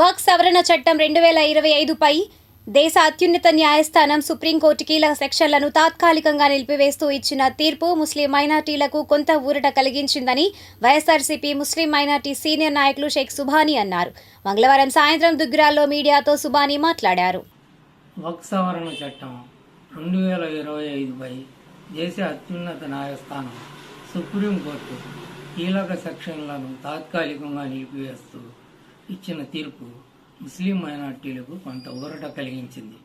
Work సవరణ చట్టం రెండు వేల ఇరవై ఐదుపై దేశ అత్యున్నత న్యాయస్థానం సుప్రీంకోర్టు కీలక సెక్షన్లను తాత్కాలికంగా నిలిపివేస్తూ ఇచ్చిన తీర్పు ముస్లిం మైనార్టీలకు కొంత ఊరట కలిగించిందని వైఎస్ఆర్సీపీ ముస్లిం మైనార్టీ సీనియర్ నాయకులు షేక్ సుభాని అన్నారు. మంగళవారం సాయంత్రం దుగ్గిరాల్లో మీడియాతో సుభాని మాట్లాడారు. వక్ సవరణ చట్టం రెండు వేల ఇరవై ఐదుపై దేశ అత్యున్నత న్యాయస్థానం సుప్రీంకోర్టు కీలక సెక్షన్లను తాత్కాలికంగా నిలిపివేస్తూ ఇచ్చిన తీర్పు ముస్లిం మైనార్టీలకు కొంత ఊరట కలిగించింది.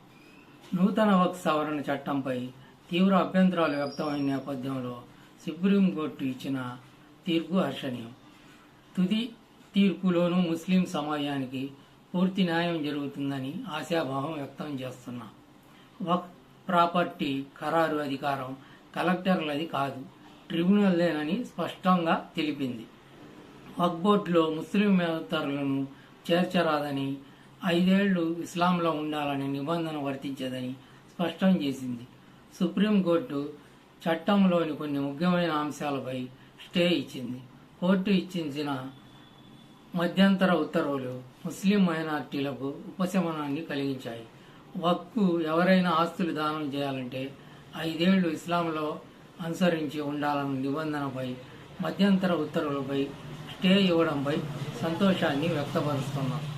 నూతన వక్ సవరణ చట్టంపై తీవ్ర అభ్యంతరాలు వ్యక్తమైన నేపథ్యంలో సుప్రీంకోర్టు ఇచ్చిన తీర్పు హర్షణీయం. తుది తీర్పులోనూ ముస్లిం సమాజానికి పూర్తి న్యాయం జరుగుతుందని ఆశాభావం వ్యక్తం చేస్తున్నా వక్ ప్రాపర్టీ ఖరారు అధికారం కలెక్టర్లది కాదు ట్రిబ్యునల్దేనని స్పష్టంగా తెలిపింది. వక్బోర్డులో ముస్లిం ముస్లిమేతరులను చేర్చరాదని ఐదేళ్ళు ఇస్లాంలో ఉండాలని నిబంధన వర్తించదని స్పష్టం చేసింది. సుప్రీంకోర్టు చట్టంలోని కొన్ని ముఖ్యమైన అంశాలపై స్టే ఇచ్చింది. కోర్టు ఇచ్చించిన మధ్యంతర ఉత్తర్వులు ముస్లిం మైనార్టీలకు ఉపశమనాన్ని కలిగించాయి. వక్కు ఎవరైనా ఆస్తులు దానం చేయాలంటే ఐదేళ్ళు ఇస్లాంలో అనుసరించి ఉండాలన్న నిబంధనపై మధ్యంతర ఉత్తర్వులపై స్టే ఇవ్వడంపై సంతోషాన్ని వ్యక్తపరుస్తున్నాం.